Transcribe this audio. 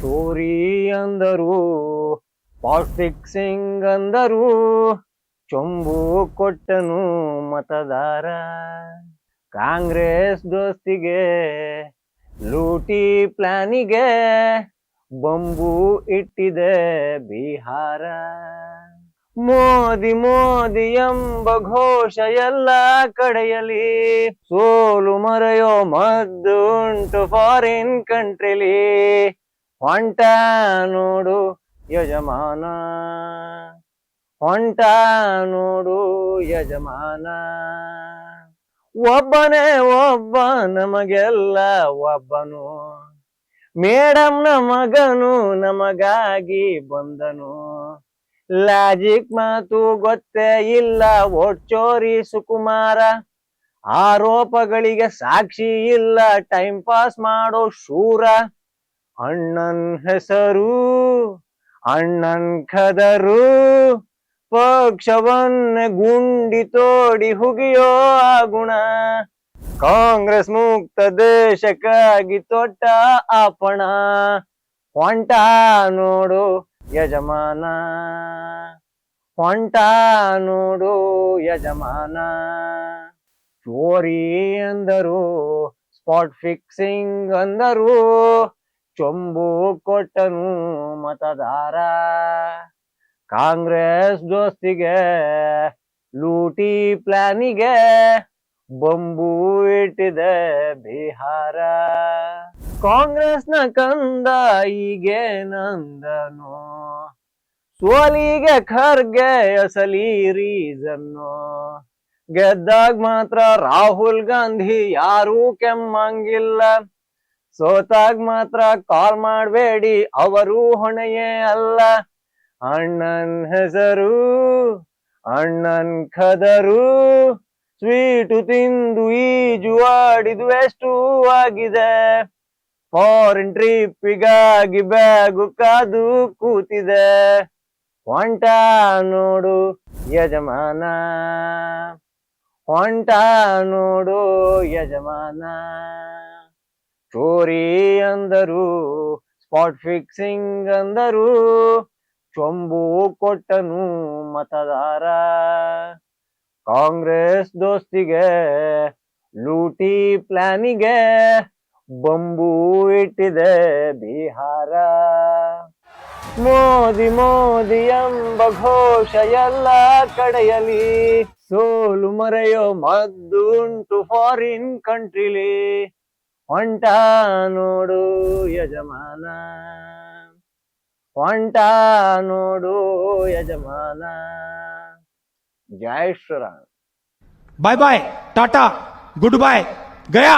ಚೋರಿ ಅಂದರು pot fixing ಅಂದರು, ಚೊಂಬು ಕೊಟ್ಟನು ಮತದಾರ. ಕಾಂಗ್ರೆಸ್ ದೋಸ್ತಿಗೆ, ಲೂಟಿ ಪ್ಲಾನಿಗೆ, ಬಂಬು ಇಟ್ಟಿದೆ ಬಿಹಾರ. ಮೋದಿ ಮೋದಿ ಎಂಬ ಘೋಷ ಎಲ್ಲ ಕಡೆಯಲಿ ಸೋಲು ಮರೆಯೋ ಮದ್ದು ಉಂಟು ಫಾರಿನ್ ಕಂಟ್ರಿಲಿ ಹೊಂಟ ನೋಡು ಯಜಮಾನ. ಹೊಂಟ ನೋಡು ಯಜಮಾನ. ಒಬ್ಬನೇ ಒಬ್ಬ ನಮಗೆಲ್ಲ ಒಬ್ಬನು. ಮೇಡಮ್ನ ಮಗನು ನಮಗಾಗಿ ಬಂದನು. ಲಾಜಿಕ್ ಮಾತು ಗೊತ್ತೇ ಇಲ್ಲ ಒಟ್ಚೋರಿ ಸುಕುಮಾರ. ಆರೋಪಗಳಿಗೆ ಸಾಕ್ಷಿ ಇಲ್ಲ, ಟೈಮ್ ಪಾಸ್ ಮಾಡೋ ಶೂರ. ಅಣ್ಣನ್ ಹೆಸರು, ಅಣ್ಣನ್ ಖದರು ಪಕ್ಷವನ್ನ ಗುಂಡಿ ತೋಡಿ ಹುಗಿಯೋ ಆ ಗುಣ. ಕಾಂಗ್ರೆಸ್ ಮುಕ್ತ ದೇಶಕ್ಕಾಗಿ ತೊಟ್ಟ ಅಪಣ ಹೊಂಟ ನೋಡು ಯಜಮಾನ. ಹೊಂಟ ನೋಡು ಯಜಮಾನ. ಚೋರಿ ಅಂದರು, ಸ್ಪಾಟ್ ಫಿಕ್ಸಿಂಗ್ ಅಂದರು ಚೊಂಬು ಕೊಟ್ಟನು ಮತದಾರ. ಕಾಂಗ್ರೆಸ್ ದೋಸ್ತಿಗೆ ಲೂಟಿ ಪ್ಲಾನಿಗೆ ಬೊಂಬು ಇಟ್ಟಿದೆ ಬಿಹಾರ. ಕಾಂಗ್ರೆಸ್ನ ಕಂದ ಈಗೆ ನಂದನು. ಸೋಲಿಗೆ ಖರ್ಗೆ ಅಸಲಿ ರೀಸನ್ನು. ಗೆದ್ದಾಗ ಮಾತ್ರ ರಾಹುಲ್ ಗಾಂಧಿ ಯಾರೂ ಕೆಮ್ಮಂಗಿಲ್ಲ. ಸೋತಾಗ ಮಾತ್ರ ಕಾಲ್ ಮಾಡಬೇಡಿ, ಅವರು ಹೊಣೆಯೇ ಅಲ್ಲ. ಅಣ್ಣನ್ ಹೆಸರು, ಅಣ್ಣನ್ ಖದರು ಸ್ವೀಟು ತಿಂದು ಈಜು ಆಡಿದು ಎಷ್ಟು ಆಗಿದೆ. ಫಾರಿನ್ ಟ್ರಿಪ್ಪಿಗಾಗಿ ಬ್ಯಾಗು ಕಾದು ಕೂತಿದೆ. ಹೊಂಟ ನೋಡು ಯಜಮಾನ. ಹೊಂಟ ನೋಡು ಯಜಮಾನ. ಚೋರಿ ಅಂದರು, ಸ್ಪಾಟ್ ಫಿಕ್ಸಿಂಗ್ ಅಂದರು, ಚೊಂಬು ಕೊಟ್ಟನು ಮತದಾರ. ಕಾಂಗ್ರೆಸ್ ದೋಸ್ತಿಗೆ, ಲೂಟಿ ಪ್ಲಾನಿಗೆ ಬಂಬು ಇಟ್ಟಿದೆ ಬಿಹಾರ. ಮೋದಿ ಮೋದಿ ಎಂಬ ಘೋಷ ಎಲ್ಲ ಕಡೆಯಲಿ ಸೋಲು ಮರೆಯೋ ಮದ್ದುಂಟು ಫಾರಿನ್ ಕಂಟ್ರಿಲಿ ಹೊಂಟಾನೋಡು ಯಜಮಾನ ಹೊಂಟಾನೋಡು ಯಜಮಾನ ಜಯ Shriram bye bye tata good bye Gaya